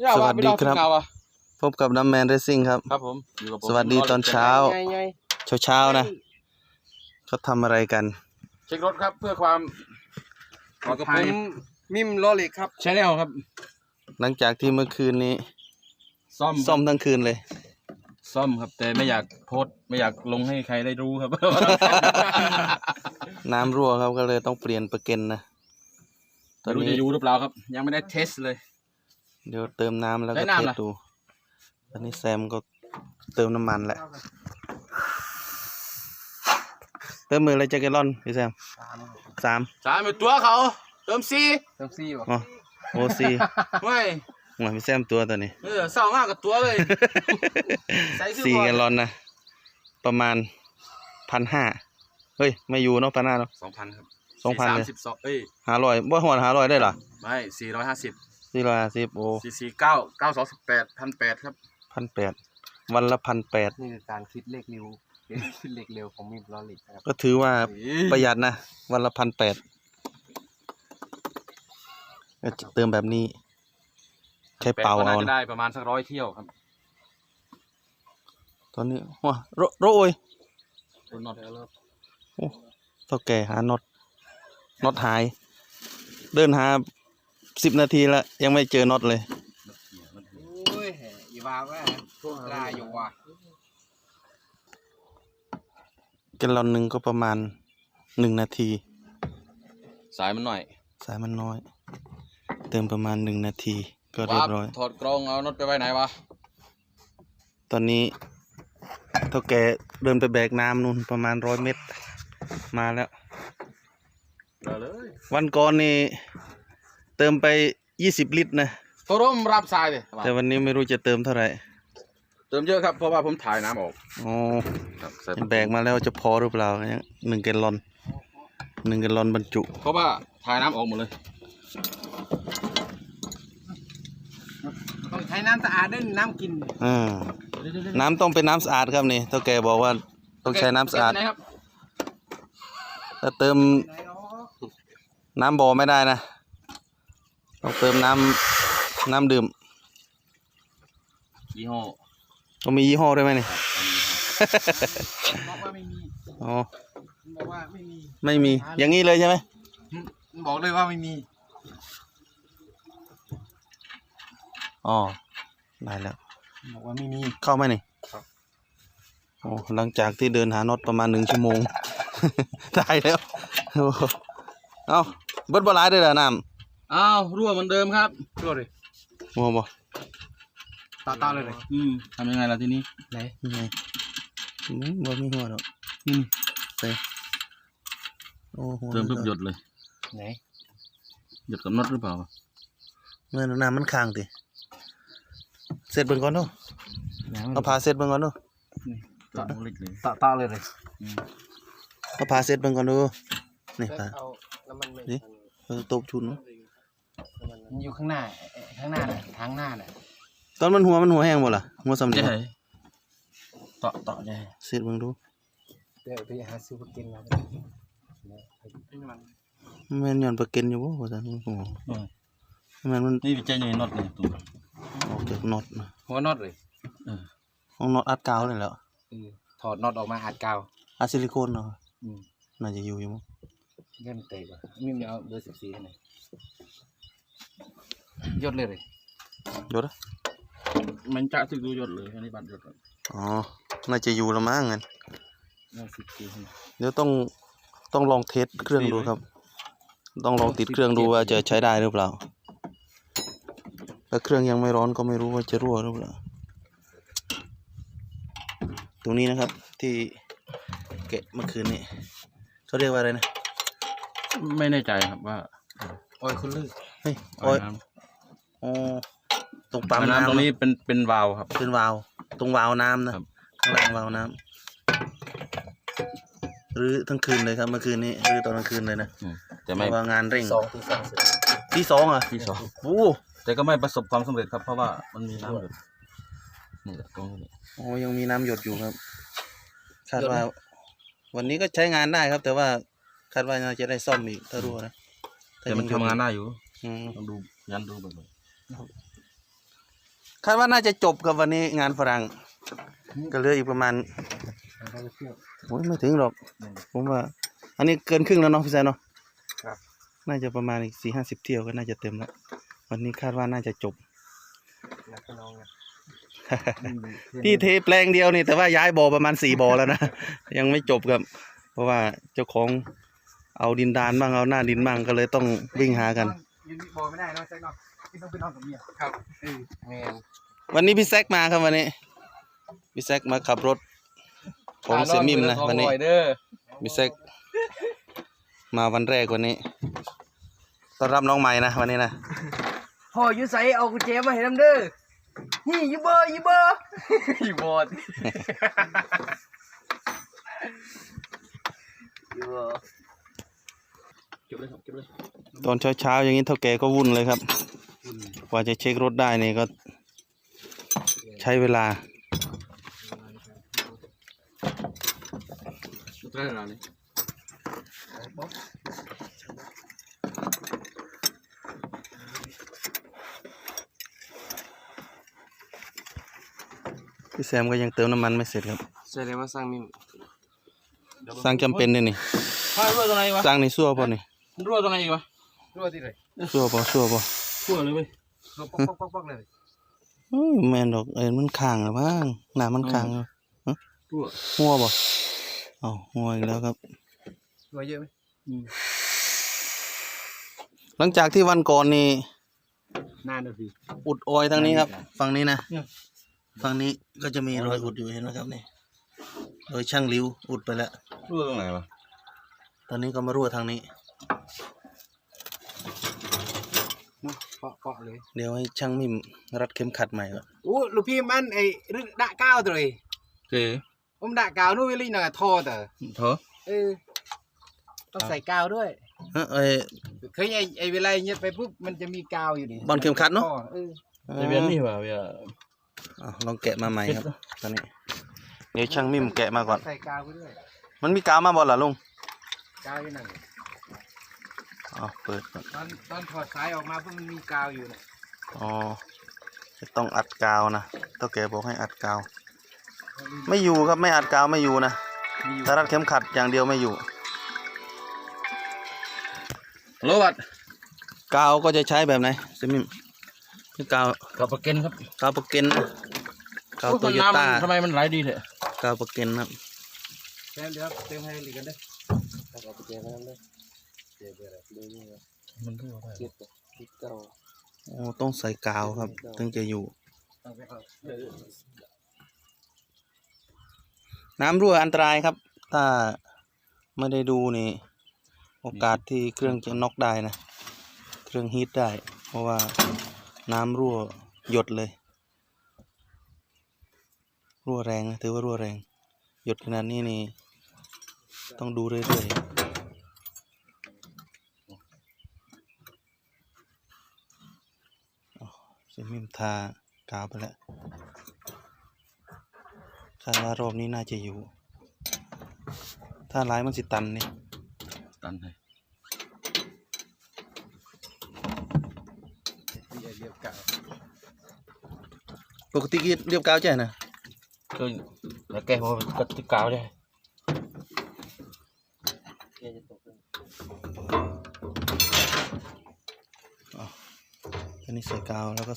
อย่าสวัว่าสไปดีลองครับเงาวะพบกับน้ำแมนเรซิ่งครับ ครับผมอยู่กับผมสวัสดีตอนเช้า ไงไงเช้าเช้าๆนะเขาทำอะไรกัน เช็ครถครับเพื่อความปลอดกับภัผยมมิมล้อเหล็กครับ ใช้แนวครับ หลังจากที่เมื่อคืนนี้ ซ่อมซ่อมทั้งคืนเลย ซ่อมครับ แต่ไม่อยากโพสต์ไม่อยากลงให้ใครได้รู้ครับ น้ำรั่วครับก็เลยต้องเปลี่ยนประเก็นนะตอไม่นรู้นี้จะอยู่หรือเปล่าครับ ยังไม่ได้เทสเลย เดี๋ยวเติมน้ำแล้วได้ก็น้ำเทสล่ะดูตอนนี้แซมก็เติมน้ำมันแหละ เติมมืออะไรแจ็คเกลอนพี่แซมสามสามเป็นตัวเขา เติมซีเติมซี่ป่ะอ๋อโอซีไม่หมายพี่แซมตัวตัวนี้ เออเศร้ามากกับตัวเลยใส่ซื้อสี่ก่อนแกลลอนนะ ประมาณพันห้าเฮ้ย ไม่อยู่เนาะพันห้าเนาะสองพันครับสองพันเลยสามสิบสองเอ้ยหาร้อยบ่หัวหาร้อยได้เหรอไม่สี่ร้อยห้าสิบ สี่ร้อยห้าสิบโอ้สี่สี่เก้าเก้าสองสิบแปดพันแปดครับพันแปดวันละพันแปดนี่คือการคิดเลขเร็วคิดเลขเร็วของมิมล้อเหล็กนะครับก็ถือว่าประหยัดนะ วันละพันแปดเติมแบบนี้แค่เป่าแปดก็เอาน่จะนะได้ประมาณสักร้อยเที่ยวครับ ตอนนี้ว้าโรโรโอยรุ่นนอตแล้วเท่าแก่หาน็อตน็อตหาย เดินหา สิบนาทีแล้วยังไม่เจอน็อตเลยโอ้ยอีวาว่าพวกลายอยู่ว่ะแกลลอนหนึ่งก็ประมาณหนึ่งนาที สายมันหน่อยสายมันน้อย เติมประมาณหนึ่งนาทีก็เรียบร้อย ถอดกรองเอาน็อตไปไว้ไหนวะ ตอนนี้เท่าแกเดินไปแบกน้ำนู่นประมาณร้อยเมตร มาแล้วเดี๋ยวเลยวันก่อนนี่ เติมไปยี่สิบลิตรนะตัวร่มรับทรายเลยแต่วันนี้ไม่รู้จะเติมเท่าไหร่ เติมเยอะครับ เพราะว่าผมถ่ายน้ำออกอ๋อครับใส่แบกมาแล้วจะพอหรือเปล่าเนี่ยหนึ่งแกลลอนหนึ่งแกลลอนบรรจุ เพราะว่าถ่ายน้ำออกหมดเลย ต้องใช้น้ำสะอาดด้วยน้ำกินอ่าน้ำต้องเป็นน้ำสะอาดครับนี่เท่าแกบอกว่าต้องใช้น้ำสะอาดเก็บไว้ไหนครับถ้าเติมน้ำบ่อไม่ได้นะ ต้องเติมน้ำน้ำดื่มยี่ห้อต้องมียี่ห้อด้วยไหมนี่บอกว่าไม่มีอ๋อบอกว่าไม่มีไม่มี อย่างนี้เลยใช่ไหมบอกเลยว่าไม่มีอ๋อได้แล้วบอกว่าไม่มีเข้าไหมนี่ครับโอ้หลังจากที่เดินหาน็อตประมาณหนึ่งชั่วโมง ได้แล้วโอ้เอ้าเบิดบหลายได้อเหรอน้ อ้าวรั่วเหมือนเดิมครับตัวเลยำโอ้บ่ตาตาเลยเลยอืมทำยังไงล่ะทีนี้ไหนนี่ไงอืมบ่มีหัวดอกนี่ใส่โอ้หัวเติมปุ๊บหยดเลย ไหนหยดกับน็อตหรือเปล่าเงินน้ำมันค้างติเสร็จเบิ่งก่อนเนาะเอาพาเสร็จเบิ่งก่อนเนาะตัวเล็กเลยตาตาเลยเลยเอาพาเสร็จเบิ่งก่อนดูนี่พาเอาน้ำมันไม่นี่เออตบชุนเนาะ มันอยู่ข้างหน้าเอ่อข้างหน้าน่ะทางหน้าน่ะตอนมันหัวมันหัวแห้งบ่ล่ะหัวสำใช่เร็จต่อต่อใช่เสร็จเบิ่งดูเดี๋ยวไปหาซื้อมากินมาแม่นย้อนประเก็นอยู่บ่ว่าซั่นโอ้โหแม่นมันนี่วิจัยในน็อตเลยตัวออกจากน็อตนะหัวน็อตเลยเออของน็อตอัดกาวนี่แหล้วเออถอดน็อตออกมาอัดกาวอัดซิลิโคนเนาะอืมน่าจะอยู่อยู่มั้งเล่นเตะก่อนมิมเอาเบอร์สิบสี่ให้หน่อย ยดเลยเลยเดี๋ยวนะมันจะถึงดูหยดเลยอันนี้บัตรหยดเลยอ๋อ น่าจะอยู่ละมั้งงั้นเบอร์สิบสี่ให้หน่อยเดี๋ยวต้องต้องลองเทสเครื่องดูดีไหมครับ ต้องลองติดเครื่องดูว่าจะใช้ได้หรือเปล่าถ้าเครื่องยังไม่ร้อนก็ไม่รู้ว่าจะรั่วหรือเปล่า ตรงนี้นะครับที่เกะเมื่อคืนนี้เขาเรียกว่าอะไรนะ ไม่แน่ใจครับว่า โอ้ยคุณลึก เฮ้ยเอาโอ้ยน้อ๋อตรงำปั๊มเอาน้ำน้ำตรงนี้เป็นเป็นวาล์วครับ เป็นวาล์วตรงวาล์วน้ำนะครับ ข้างล่างวาล์วน้ำหรือทั้งคืนเลยครับเมื่อคืนนี้หรือตอนกลางคืนเลยนะอืมแต่เพไม่ราะว่างานเร่งสองที่สามสิบที่สองอะที่สองโอ้แต่ก็ไม่ประสบความสำเร็จครับ เพราะว่ามันมีน้ำหยดนี่แหละตรงนี้โอ้ยังมีน้ำหยดอยู่ครับคาดว่า วันนี้ก็ใช้งานได้ครับ แต่ว่าคาดว่าน่าจะได้ซ่อมอีกถ้ารั่วนะแต่มันทำงานได้อยู่ อืมต้องดูยันดูบ่อยคาดว่าน่าจะจบกับวันนี้งานฝรั่ง ก็เหลืออีกประมาณโอ้ยไม่ถึงหรอกผมว่า อันนี้เกินครึ่งแล้วเนาะพี่แซนเนาะครับ น่าจะประมาณอีกสี่ห้าสิบเที่ยวก็น่าจะเต็มแล้ว วันนี้คาดว่าน่าจะจบ นักน้องนะที่เทแปลงเดียวนี่แต่ว่าย้ายบ่อประมาณสี่บ่อแล้วนะ ยังไม่จบครับ เพราะว่าเจ้าของเอาดินดานบ้างเอาหน้าดินบ้างก็เลยต้องวิ่งหากัน ยืนบอกไม่ได้เนาะแซกเนาะที่ต้องไปนอนกับเมียครับเออแมนวันนี้พี่แซกมาครับวันนี้พี่แซกมาขับรถของเซมิมนะวันนี้เด้อพี่แซกมาวันแรกวันนี้ต้อนรับน้องใหม่นะวันนี้นะพ่ออยู่ใส่เอากุญแจมาให้น้ำเด้อนี่อยูเบอร์อยูเบอร์อยูบอดอยูเบอร์เก็บเลยครับเก็บเลยตอนเช้าๆอย่างนี้เท่าแก่ก็วุ่นเลยครับ กว่าจะเช็ครถได้นี่ก็ใช้เวลาได้แล้วนี่พี่แซมก็ยังเติมน้ำมันไม่เสร็จครับใช่เลยว่าสร้างมิมสร้างจำเป็นด้วยนี่พายรั่วตรงไหนวะสร้างในซั่วป่ะนี่มัน รั่วตรงไหนอีกวะรั่วที่ไหนซั่วป่ะซั่วป่ะรั่วเลยเว้ยรั่วป๊อกป๊อกป๊อกป๊อกเลยเอ้ยแมนดอกเอ็นมันค้างหรือบ้างหนามันค้างอยู่รั่วหัวป่ะเอาหัวอีกแล้วครับรั่วเยอะไหมหลังจากที่วันก่อนนี่นานเลยพี่อุดออยทางนี้ครับ ฝั่งนี้นะเนี่ยฝั่งนี้ก็จะมีรอยอุดอยู่เห็นไหมครับนี่โดยช่างริ้วอุดไปแล้วรั่วตรงไหนวะตอนนี้ก็มารั่วทางนี้ เนาะเปาะเปาะเลย เดี๋ยวให้ช่างมิมรัดเข็มขัดใหม่ก่อนอู้ลูกพี่มันไอ้รึดะก้าวตัวเลยเก๋ผมดะกาวนู่นวิลลี่น่ะทอเตอเถอะเออต้องใส่กาวด้วยเอ้ยเอ้ยเคยไอ้ไอ้เวลาเงียบไปปุ๊บมันจะมีกาวอยู่นี่บอลเข็มขัดเนอะท่อเออไอเวียนนี่วะเวียอะลองแกะมาใหม่ครับตอนนี้เดี๋ยวช่างมิมแกะมาก่อนใส่กาวไปด้วยมันมีกาวมาบอลล่ะลุงกาวอยู่นั่ นอ๋อเปิดก่อนตอนตอนถอดสายออกมาปุ๊บมันมีกาวอยู่น่ะอ๋อจะต้องอัดกาวนะเท่าแกบอกให้อัดกาว ไม่อยู่ครับไม่อัดกาวไม่อยู่นะมีอยู่ถ้ารัดเข็มขัดอย่างเดียวไม่อยู่โรบัดกาวก็จะใช้แบบไหนเซมิมคือกาวกับปลาเกนครับกาวโปรเกนนะกาวโตโยน้ำมัต้านทำไมมันไหลดีเถอะกาวโปรเกนครับเดี๋ยวเดี๋ยวเติมให้หลีกกันเด้อเอาไปเจอกันเด้อเจอเดี๋ยวดูนี่นะมันรั่วได้เก็บตัวติดเก่าโอ้ต้องใส่กาวครับ ถึงจะอยู่ ต้องไปเอาเออน้ำรั่วอันตรายครับ ถ้าไม่ได้ดูนี่ โอกาสที่เครื่องจะน็อกได้นะ เครื่องฮีทได้ เพราะว่าน้ำรั่วหยดเลย รั่วแรงนะถือว่ารั่วแรง หยดขนาดนี้นี่ ต้องดูเรื่อยๆอ๋อเซ มิมทากาวไปแล้วคาดว่ารอบนี้น่าจะอยู่ ถ้าร้ายมันสิตันนี่ตันให้เดี๋ยวเดี๋ยวกาวปกติกีเรียบกาวใช่นะก็แล้วแกพอกระติกกาวได้แกจะตกเลยอันนี้ใส่กาวแล้วก็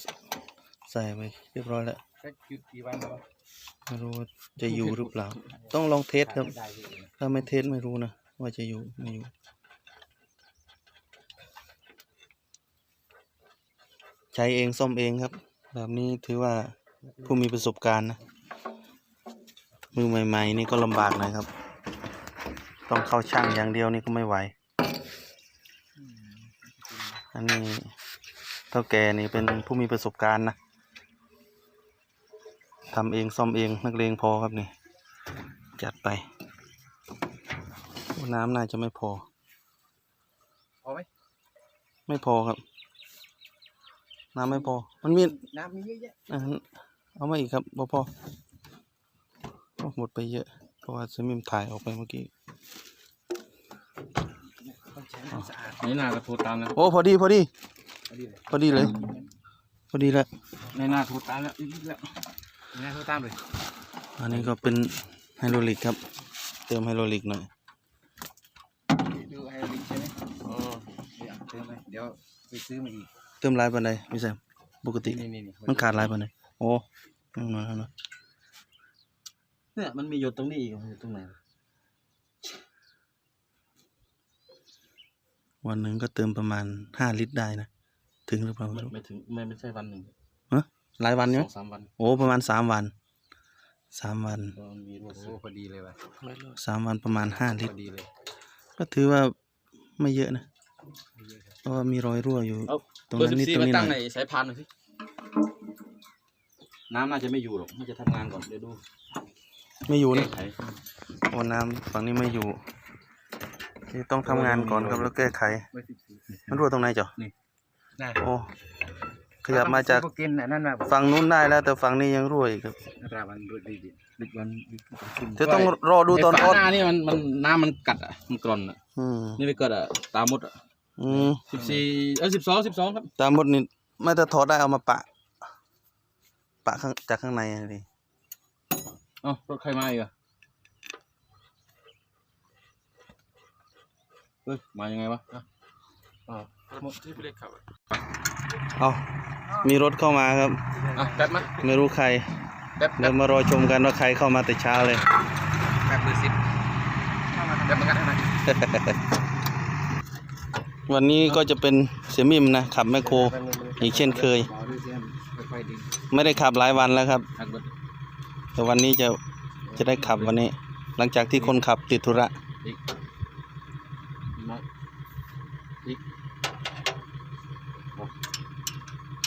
ใส่ไปเรียบร้อยแล้วก็หยุดกี่วันแล้วไม่รู้ว่าจะอยู่หรือเปล่า ต้องลองเทสครับได้อยู่นะถ้าไม่เทสไม่รู้นะว่าจะอยู่ไม่อยู่ ใช้เองซ่อมเองครับ แบบนี้ถือว่าผู้มีประสบการณ์นะ มือใหม่ ๆ นี่ก็ลำบากหนะครับ ต้องเข้าช่างอย่างเดียวนี่ก็ไม่ไหว อันนี้เท่าแก่นี่เป็นผู้มีประสบการณ์นะ ทำเองซ่อมเองนักเลงพอครับนี่จัดไปโอ้น้ำน่าจะไม่พอ พอไหมไม่พอครับ น้ำไม่พอ มันมีน้ำมีเยอะแยะอะเอามาอีกครับบ่พอโอ้หมดไปเยอะ เพราะว่าสมิมถ่ายออกไปเมื่อกี้ต้องใช้น้ำสะอาดนี่น่ากระทูตามนะโอ้พอดีพอดีเอาดีเลยพอดีเลย พอดีแล้วในหน้าโทรตามแล้วอีกแล้ว ในหน้าโทรตามเลยอันนี้ก็เป็นไฮโดรลิกครับ เติมไฮโดรลิกหน่อยดูไฮลิกใช่ไหมอ๋อเดี๋ยวเติมไหมเดี๋ยวไปซื้อมาอีกเติมลายปันใดพี่แซมปกตินี่นี่นี่มันขาดลายปันใดโอ้นั่นนะเนี่ยมันมีหยดตรงนี้อีกอยู่ตรงไหนวันหนึ่งก็เติมประมาณห้าลิตรได้นะ ถึงหรือเปล่าไม่ไม่รู้ไม่ถึงไม่ไม่ใช่วันหนึ่งฮะ หลายวันสใช่ไหอมงสามวันโอ้ประมาณสามวันสามวันก็มันมีรั่วซึมพอดีเลยว่ะสามวันประมาณห้าลิพตรอดีเลย ก็ถือว่าไม่เยอะนะ เพราะว่ามีรอยรั่วอยู่ เอา ตรงเบอร์นั้สินบนิดสี่ตรงมานี้หตั้งน่ในอยสายพานหน่อยสิน้ำน่าจะไม่อยู่หรอกน่าจะทำงานก่อนเดี๋ยวดูไม่อยู่แก้นะไขโอ้น้ำฝั่งนี้ไม่อยู่ที่ต้องทำงานก่อนครับแล้วแก้ไข เบอร์สิบสี่ มันรั่วตรงไหนจ๊ะได้ โอ้ ขยับมาจากพวกินอันนั่นมาฝั่งนู้นได้แล้ว แต่ฝั่งนี้ยังรั่วอีกครับราวันรุ่ดีดีดิบวันดิบจะต้องรอดูตอนไอ้อฝาดหน้านี่มันมันน้ำมันกัดอะมันกร่อนอะอืมนี่ไปเกิดอะตามมดอะอืมสิบสี่เออสิบสองสิบสองครับ ตามหมดนี่ไม่ถ้าถอดได้เอามาปะ ปะข้างจากข้างในอะดิเอ้ารถใครมาอีกอะเฮ้ยมายังไงวะอะอ่าที่ไปเรียกขับเอา มีรถเข้ามาครับ อะแป๊บมาไม่รู้ใคร แป๊บเดี๋ยวมารอชมกันว่าใครเข้ามาแต่เช้าเลย แป๊บเบอร์สิบแป๊บมากันให้หน่อยวันนี้ก็จะเป็นเสียมิมนะขับแมคโคร อีกเช่นเคยเบาด้วยเสียมค่อยๆดึงไม่ได้ขับหลายวันแล้วครับ หักเบิดแต่วันนี้จะจะได้ขับวันนี้ หลังจากที่คนขับติดธุระอีกน้อยอีกโอ้เดี๋ยวไปด้วยเดี๋ยวเข้าตรงนี้ด้วย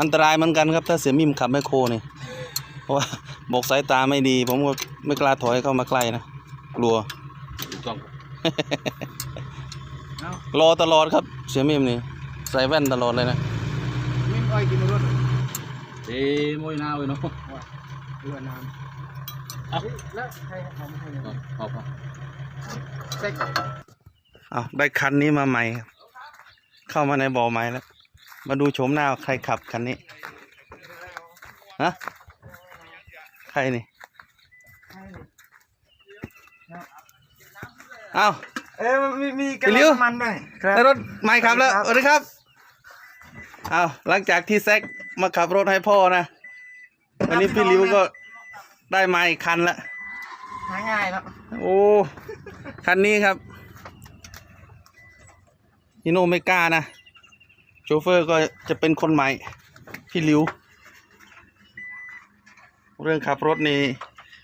อันตรายเหมือนกันครับ ถ้าเสียมิมขับแมคโครนี่เพราะว่าบอกสายตาไม่ดี ผมก็ไม่กล้าถอยเข้ามาใกล้นะกลัวถูกต้องรอตลอดครับ เสียมิมนี่ใส่แว่นตลอดเลยนะไม่อ้อยกินรถเอ้ยมวยหน้าเว้ยเนาะเรือน้ำเอาแล้วใครเอามาให้เนี่ยเอาเอาเซ็กเอาได้คันนี้มาใหม่ครับเข้ามาในบ่อใหม่แล้ว มาดูโฉมหน้าว่าใครขับคันนี้ฮะใครนี่เอาเอ้ยมันมีมีกระพี่ลิ้วน้ำมันด้วยครับได้รถใหม่ขับแล้วครับสวัสดีครับเอาหลังจากที่แซกมาขับรถให้พ่อนะ วันนี้พี่ลิวก็ได้มาอีกคันละหาง่ายแล้วโอ้คันนี้ครับฮิโนไม่กล้านะ โชเฟอร์ก็จะเป็นคนใหม่พี่หลิว เรื่องขับรถนี่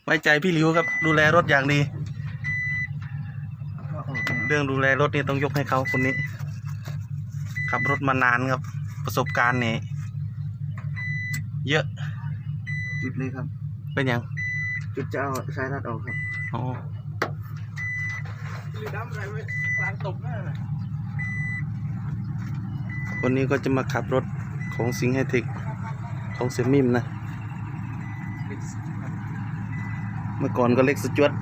ไว้ใจพี่หลิวครับ ดูแลรถอย่างดี เรื่องดูแลรถนี่ต้องยกให้เขาคนนี้ ขับรถมานานครับ ประสบการณ์นี่เยอะ จุดเลยครับ เป็นอย่างจุดจะเอาสายรัดออกครับ อ๋อดำอะไรไว้กลางตกนั่นแหละ คนนี้ก็จะมาขับรถของสิงห์ไฮเทคของเซมิมนะ เมื่อก่อนก็เล็กสจวต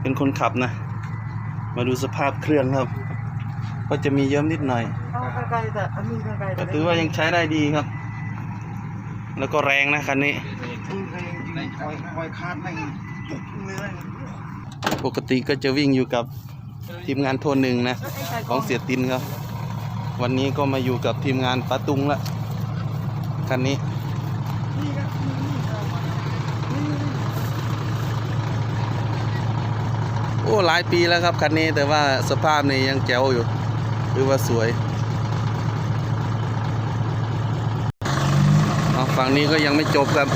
เป็นคนขับนะ มาดูสภาพเครื่องครับ ก็จะมีเยิ้มนิดหน่อยเอาไกลๆแต่อันนี้ไกลๆก็แต่ถือว่ายังใช้ได้ดีครับ แล้วก็แรงนะคันนี้อืมเองจริงคอยคอยคาดไม่จุกเนื้อปกติก็จะวิ่งอยู่กับทีมงานโทนหนึ่งนะ ของเสียตินครับ วันนี้ก็มาอยู่กับทีมงานปาตุงละคันนี้ โอ้หลายปีแล้วครับคันนี้แต่ว่าสภาพนี่ยังแจ๋วอยู่หรือว่าสวยฝั่งนี้ก็ยังไม่จบครับ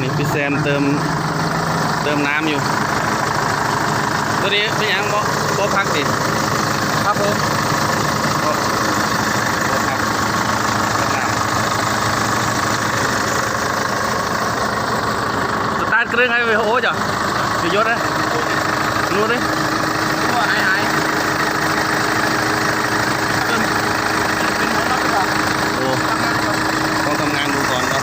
นี่พี่แซมเติมเติมน้ำอยู่ ตัวนี้เป็นยังบ่บ่พักดิครับผม บ่บ่พักสตา ร์ทเครื่องให้ไปโอ้จ้ะไปยศนะรู้ดิตัวหายหายโอ้ต้องทำงานดูก่อนครับ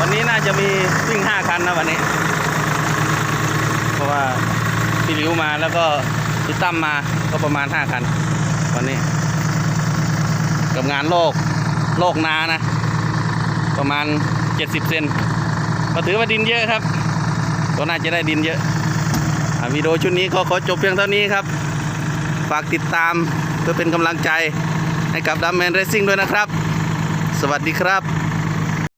วันนี้น่าจะมีวิ่งห้าคันนะวันนี้ เพราะว่าพี่หลิวมาแล้วก็พี่ตั้มมาก็ประมาณห้าคัน วันนี้ กับงานโลกโลกนานะ ประมาณ70เซน ก็ถือว่าดินเยอะครับ ก็น่าจะได้ดินเยอะอะวิดีโอชุดนี้ก็ขอจบเพียงเท่านี้ครับ ฝากติดตามเพื่อเป็นกำลังใจให้กับดัมแมนเรซิ่งด้วยนะครับ สวัสดีครับ